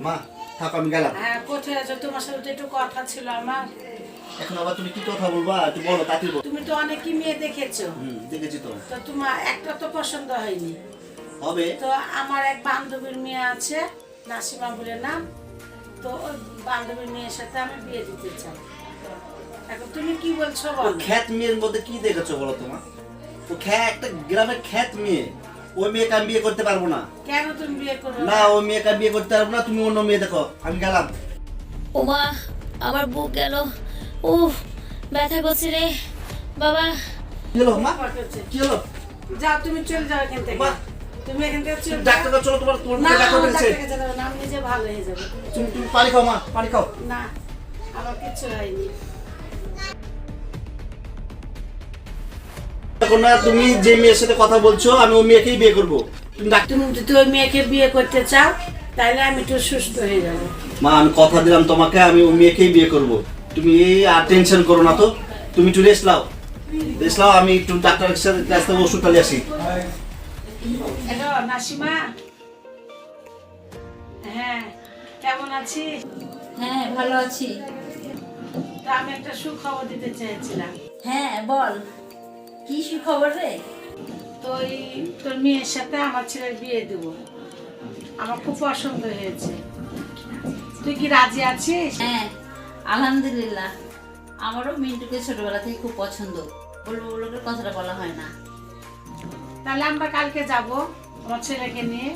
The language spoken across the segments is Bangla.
মা থাকো আমি গেলাম। হ্যাঁ কোথায় আছো? তোমার সাথে একটু কথা ছিল আমার। এখন আবার তুমি কি কথা বলবা? একটু বলো তাকে বলো? তুমি তো অনেকই মেয়ে দেখেছ। হুম দেখেছি তো। তো তোমার একটা তো পছন্দ হয়নি। হবে। তো আমার এক বান্ধবীর মেয়ে আছে নাসিমা বলে নাম। তো ওই বান্ধবীর মেয়ের সাথে আমি বিয়ে দিতে চাই। এখন তুমি কি বলছো বলো? খ্যাত মেয়ের মধ্যে কি দেখেছ বলো তোমার ও খ্যা একটা গ্রামের খ্যাত মেয়ে। ওই মেয়েকে আমি বিয়ে করতে পারব না। কেন তুমি বিয়ে করো না? ওই মেয়েকে বিয়ে করতে পারব না তুমি অন্য মেয়ে দেখো আমি গেলাম। ওমা আমার বুক গেল। উফ ব্যথা করছে রে। বাবা। কি হলো মা? কি হলো? যাও তুমি চলে যাও এখান থেকে। মা। তুমি এখান থেকে চলে ডাক্তার চলো তোমার তোমার না ডাক্তার আমি নিজে ভালো হয়ে যাব। তুমি তুমি পানি খাও মা পানি খাও। না আমার কিচ্ছু হয়নি। এখন না তুমি যে মেয়ের সাথে কথা বলছো আমি ওই মেয়েকেই বিয়ে করব। তুমি ডাক্তার তুমি যদি ওই মেয়েকে বিয়ে করতে চাও তাহলে আমি একটু সুস্থ হয়ে যাব। মা আমি কথা দিলাম তোমাকে আমি ওই মেয়েকেই বিয়ে করব। তুমি এই আর টেনশন করো না তো তুমি একটু রেস্ট লাও রেস্ট লাও আমি একটু ডাক্তারের সাথে কাছ থেকে ওষুধটা নিয়ে আসি। হ্যালো নাসিমা? হ্যাঁ কেমন আছিস? হ্যাঁ ভালো আছি। তা আমি একটা সুখবর দিতে চেয়েছিলাম। হ্যাঁ বল। কি সুখবর রে? তো এই তোর মেয়ের সাথে আমার ছেলের বিয়ে দেবো। আমার খুব পছন্দ হয়েছে। তুই কি রাজি আছিস? হ্যাঁ আলহামদুলিল্লাহ। আমারও মিন্টুকে ছোটবেলা থেকে খুব পছন্দ। বলব বলব কথাটা বলা হয় না। তাহলে আমরা কালকে যাব আমার ছেলেকে নিয়ে।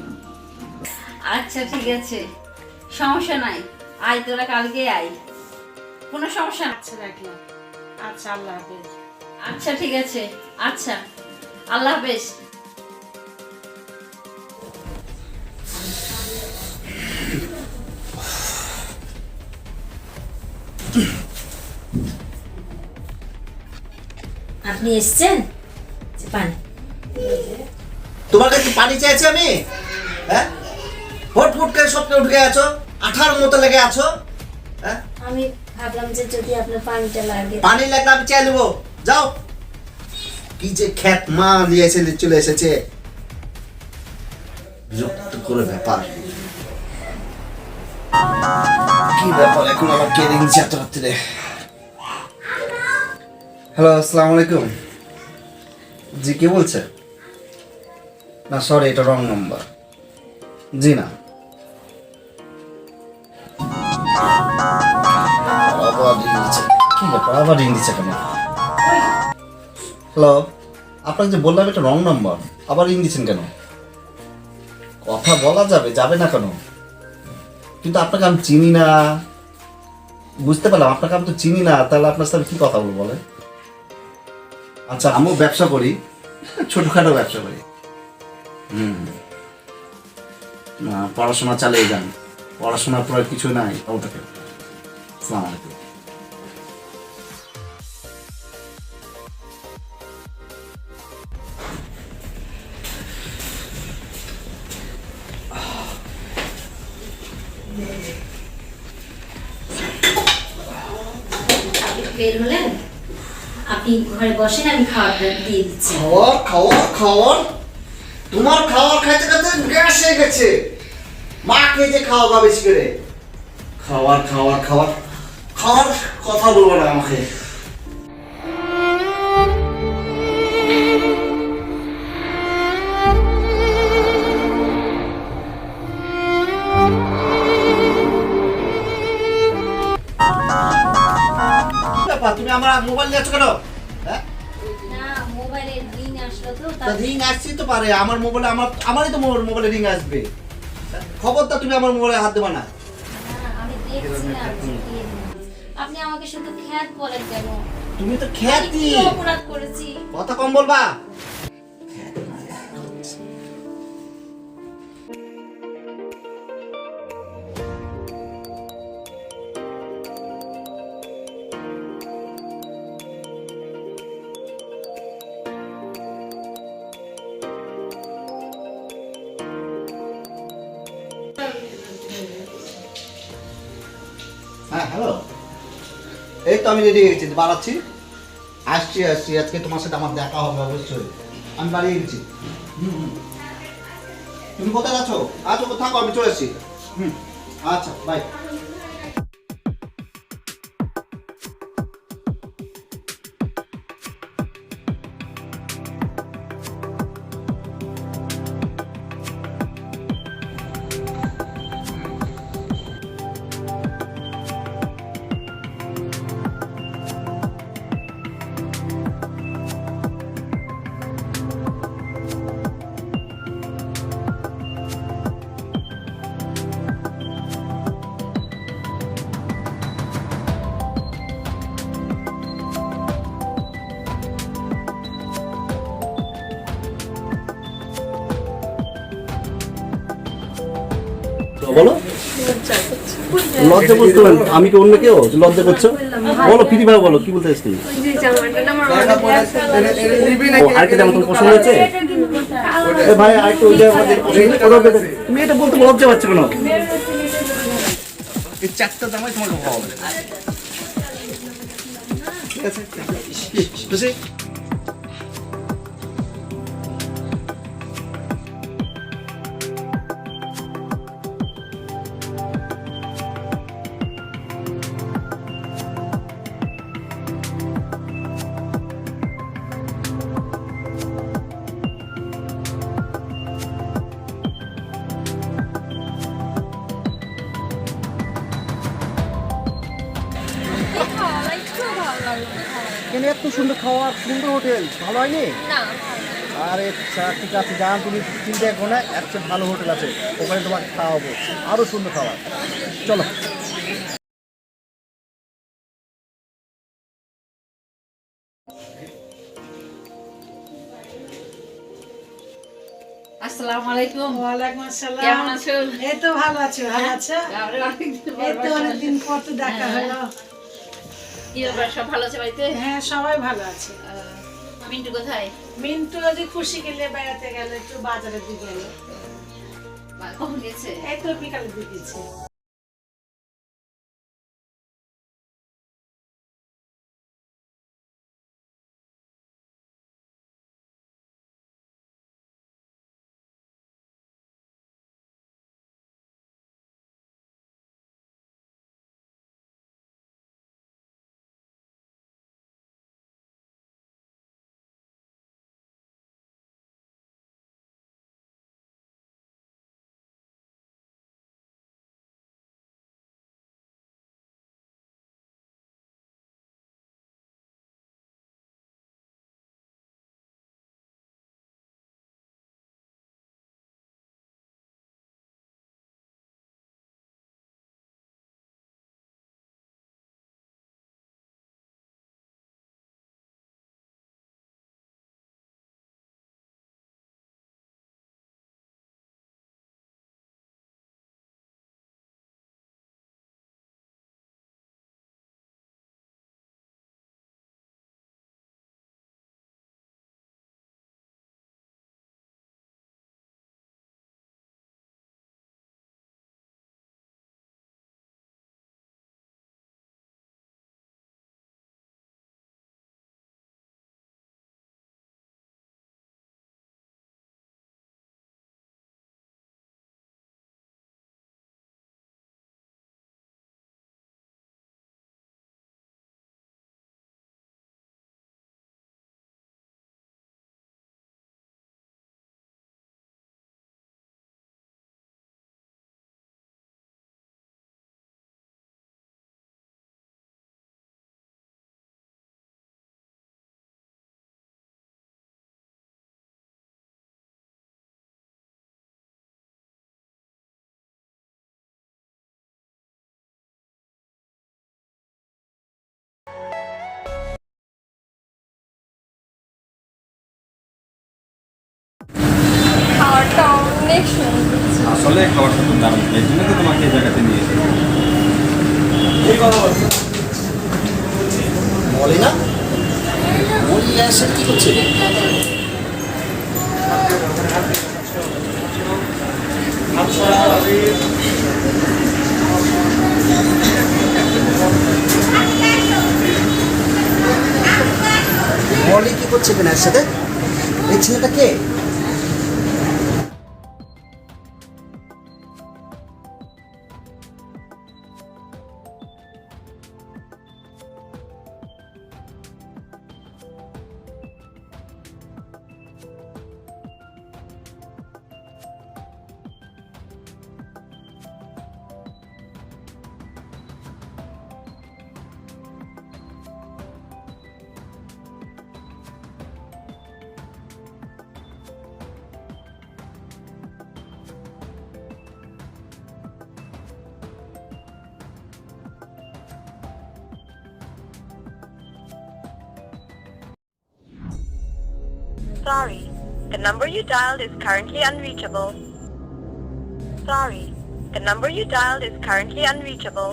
আচ্ছা ঠিক আছে। সমস্যা নাই। আয় তোরা কালকে আয়। কোনো সমস্যা না। আচ্ছা রাখলাম। আচ্ছা আল্লাহ হাফেজ। আচ্ছা ঠিক আছে। আচ্ছা। আল্লাহ হাফেজ। আপনি এসছেন? পানি। তোমার কাছে পানি চাইছি আমি? হ্যাঁ? ফুট ফুট করে স্বপ্নে উঠে আছো? আঠার মতো লেগে আছো? হ্যাঁ? আমি ভাবলাম যে যদি আপনার পানিটা লাগে। পানি লাগলে আমি চাই নেব। যাও। কি যে খ্যাত মা নিয়ে এসে চলে এসেছে। বিরক্ত করে ব্যাপার। কি ব্যাপার এখন আবার কে রিংছে এত রাত্রে হ্যালো আসসালামু আলাইকুম। জি কে বলছে? না সরি এটা রং নম্বর জি না। আবার রিং দিচ্ছে। কি ব্যাপার? আবার রিং দিচ্ছে কেন? হ্যালো আপনাকে যে বললাম এটা রং নাম্বার আবার রিং কেন? কথা বলা যাবে যাবে না কেন? কিন্তু আপনাকে আমি চিনি না। বুঝতে পারলাম, আপনাকে আমি তো চিনি না, তাহলে আপনার সাথে কি কথা বলব বলে আচ্ছা আমিও ব্যবসা করি, ছোটখাটো ব্যবসা করি। হুম। পড়াশোনা চালিয়ে যান, পড়াশোনার পর কিছু নাই ওটাকে আসসালামু বের হলেন? আপনি ঘরে বসেন আমি খাবারটা দিয়ে দিচ্ছি। খাওয়া খাওয়ার খাওয়ার? তোমার খাওয়ার খাইতে খাইতে গ্যাস হয়ে গেছে। মা খেয়েছে খাওয়া বেশি করে? খাওয়ার খাওয়ার খাওয়ার। খাওয়ার কথা বলব না আমাকে। আমার মোবাইল নিয়েছো কেন? হ্যাঁ? রিং আসছি তো পারে আমার মোবাইলে আমার আমারই তো মোবাইলে রিং আসবে। খবরটা তুমি আমার মোবাইলে হাত দেবা না। আপনি আমাকে শুধু খ্যাত বলেন কেন? তুমি তো খ্যাতি। অপরাধ করেছি? কথা কম বলবা। তো আমি রেডি হয়ে গেছি, বাড়াচ্ছি। আসছি আসছি, আজকে তোমার সাথে আমার দেখা হবে অবশ্যই। আমি বাড়িয়ে গেছি। তুমি কোথায় আছো? আছো কোথাও আমি চলে আসছি। হুম। আচ্ছা বাই লজ্জা করছ কেন? আমি কি অন্য কেউ? লজ্জা করছ? বলো ফিরি ভাবে বলো কি বলতে চাইছি আরেকটা জামা তোমার পছন্দ হয়েছে? ভাই বেটা। তুমি এটা বলতে লজ্জা পাচ্ছ কেন? এই চারটা জামাই তোমাকে ভালো হবে ঠিক আছে। এত সুন্দর খাওয়ার সুন্দর হোটেল। ভালো হয়নি? না। আরে আচ্ছা ঠিক আছে যান তুমি চিন্তা করো না চেয়ে ভালো হোটেল আছে ওখানে তোমাকে খাওয়াবো। আরও সুন্দর খাবার। চলো। আসসালামু আলাইকুম। ওয়ালাইকুম আসসালাম। কেমন আছো? এই তো ভালো আছি ভালো আছো? এই তো অনেকদিন পর তো দেখা হ্যাঁ। হলো। কি ব্যাপার সব ভালো আছে বাড়িতে? হ্যাঁ সবাই ভালো আছে। মিন্টু কোথায়? মিন্টু যে খুশি গেলে বেড়াতে গেলে একটু বাজারে দিকে গেল। কখন গেছে? এই তো বিকালে দিকে সুন্দর আসলে খাবারটা খুব দারুণ এই জন্য তো তোমাকে এই জায়গাতে নিয়ে এসেছি। আসে কি করছে? বলি কি করছে কেন এর সাথে? এই ছেলেটা কে? Sorry, the number you dialed is currently unreachable. Sorry, the number you dialed is currently unreachable.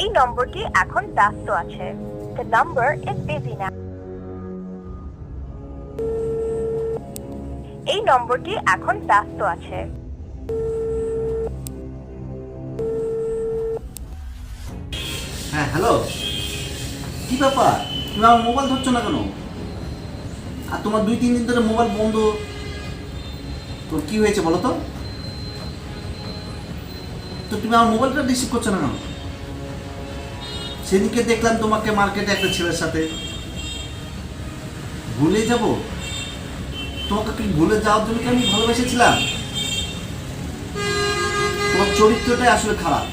এই নম্বরটি এখন ব্যস্ত আছে The number is busy now. এই নম্বরটি এখন ব্যস্ত আছে হ্যাঁ হ্যালো কি ব্যাপার তুমি আমার মোবাইল ধরছো না কেন? আর তোমার দুই, তিন দিন ধরে মোবাইল বন্ধ। তোর কি হয়েছে বলো তো? তো তুমি আমার মোবাইলটা রিসিভ করছ না কেন? সেদিনকে দেখলাম তোমাকে মার্কেটে একটা ছেলের সাথে। ভুলে যাব? তোমাকে কি ভুলে যাওয়ার জন্য কি আমি ভালোবেসেছিলাম? তোমার চরিত্রটাই আসলে খারাপ।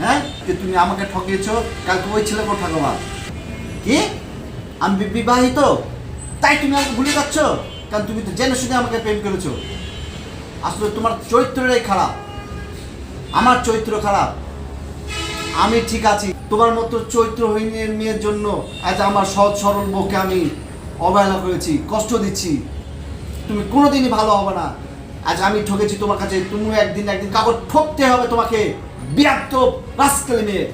হ্যাঁ? যে তুমি আমাকে ঠকিয়েছো, কালকে ওই ছেলেকে ঠকাবা। কি? আমি বিবাহিত? তাই তুমি আমাকে ভুলে যাচ্ছ? কারণ তুমি তো জেনে শুনে আমাকে প্রেম করেছ। আসলে তোমার চরিত্রটাই খারাপ। আমার চরিত্র খারাপ। আমি ঠিক আছি। তোমার মতো চরিত্রহীনের মেয়ের জন্য আজ আমার সহজ সরল বউকে আমি অবহেলা করেছি, কষ্ট দিচ্ছি। তুমি কোনোদিনই ভালো হবে না। আজ আমি ঠকেছি তোমার কাছে। তুমি একদিন একদিন কাগজ ঠকতে হবে তোমাকে। বিরাট রাস্কেল মেয়ে।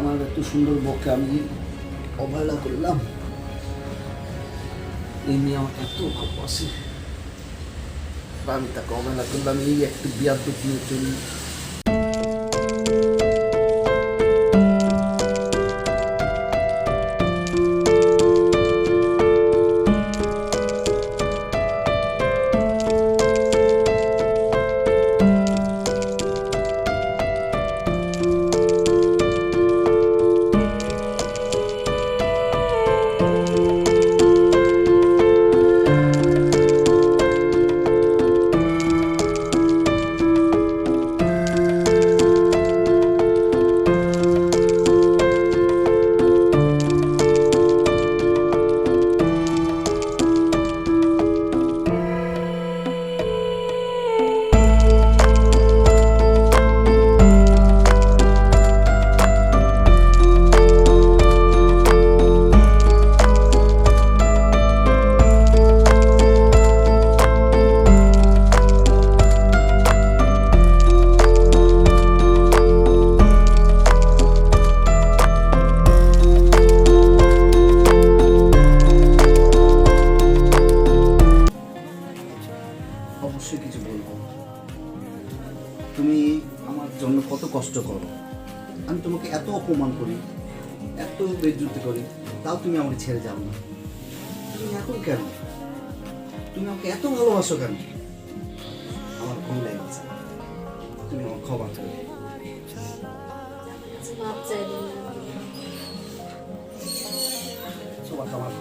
আমার এত সুন্দর বক্ষে আমি অবহেলা করলাম। এই নিয়ে আমার এত খুব আর আমি তাকে অবহেলা করলাম, এই একটু বিয়ার মেয়ের জন্য তুমি আমাকে এত ভালোবাসো কেন? আমার ভুল লেগেছে তুমি আমার ক্ষমা করে। মাপ চাইবেন তোমাকে আমার